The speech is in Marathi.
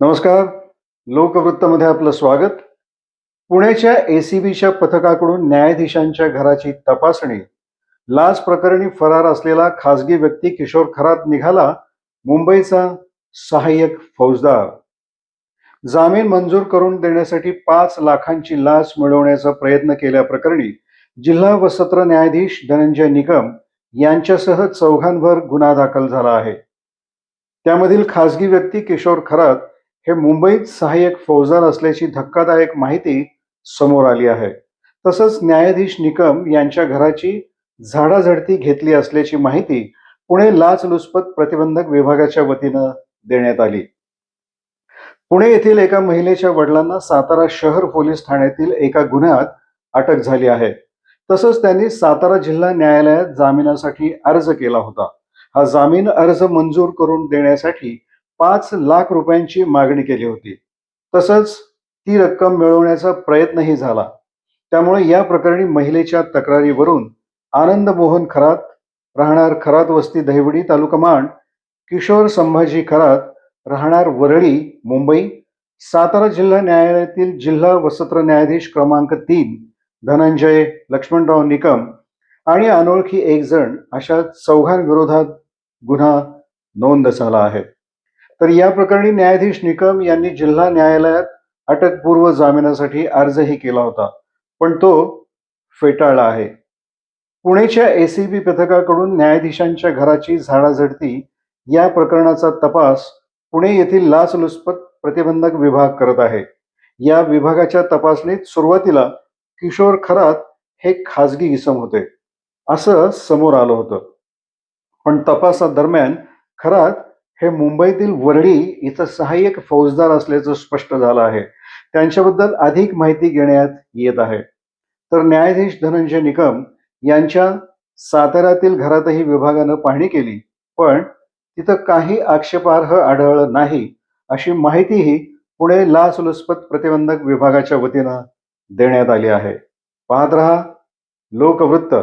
नमस्कार. लोकवृत्तमध्ये आपलं स्वागत. पुण्याच्या एसीबीच्या पथकाकडून न्यायाधीशांच्या घराची तपासणी. लाच प्रकरणी फरार असलेला खासगी व्यक्ती किशोर खरात निघाला मुंबईचा सहाय्यक फौजदार. जामीन मंजूर करून देण्यासाठी पाच लाखांची लाच मिळवण्याचा प्रयत्न केल्याप्रकरणी जिल्हा व सत्र न्यायाधीश धनंजय निकम यांच्यासह चौघांवर गुन्हा दाखल झाला आहे. त्यामधील खासगी व्यक्ती किशोर खरात हे मुंबईत सहाय्यक फौजदार असल्याची धक्कादायक माहिती समोर आली आहे. तसंच न्यायाधीश निकम यांच्या घराची झाडाझडती घेतली असल्याची माहिती पुणे लाचलुचपत प्रतिबंधक विभागाच्या वतीनं देण्यात आली. पुणे येथील एका महिलेच्या वडिलांना सातारा शहर पोलीस ठाण्यातील एका गुन्ह्यात अटक झाली आहे. तसंच त्यांनी सातारा जिल्हा न्यायालयात जामिनासाठी अर्ज केला होता. हा जामीन अर्ज मंजूर करून देण्यासाठी पाच लाख रुपयांची मागणी केली होती. तसंच ती रक्कम मिळवण्याचा प्रयत्नही झाला. त्यामुळे या प्रकरणी महिलेच्या तक्रारीवरून आनंद मोहन खरात राहणार खरात वस्ती दहिवडी तालुका मांड किशोर संभाजी खरात राहणार वरळी मुंबई सातारा जिल्हा न्यायालयातील जिल्हा व सत्र न्यायाधीश क्रमांक तीन धनंजय लक्ष्मणराव निकम आणि अनोळखी एक जण अशा चौघांविरोधात गुन्हा नोंद झाला आहे. तर या प्रकरणी न्यायाधीश निकम यांनी जिल्हा न्यायालयात अटकपूर्व जामिनासाठी अर्जही केला होता पण तो फेटाळला आहे. पुणेच्या एसीबी पथकाकडून न्यायाधीशांच्या घराची झाडाझडती या प्रकरणाचा तपास पुणे येथील लाचलुचपत प्रतिबंधक विभाग करत आहे. या विभागाच्या तपासणीत सुरुवातीला किशोर खरात हे खाजगी इसम होते असं समोर आलं होतं. पण तपासादरम्यान खरात हे मुंबईतील वरळी इथं सहाय्यक फौजदार असल्याचं स्पष्ट झालं आहे. त्यांच्याबद्दल अधिक माहिती घेण्यात येत आहे. तर न्यायाधीश धनंजय निकम यांच्या साताऱ्यातील घरातही विभागानं पाहणी केली पण तिथं काही आक्षेपार्ह आढळलं नाही अशी माहितीही पुणे लाचलुचपत प्रतिबंधक विभागाच्या वतीनं देण्यात आली आहे. पाहत रहा लोकवृत्त.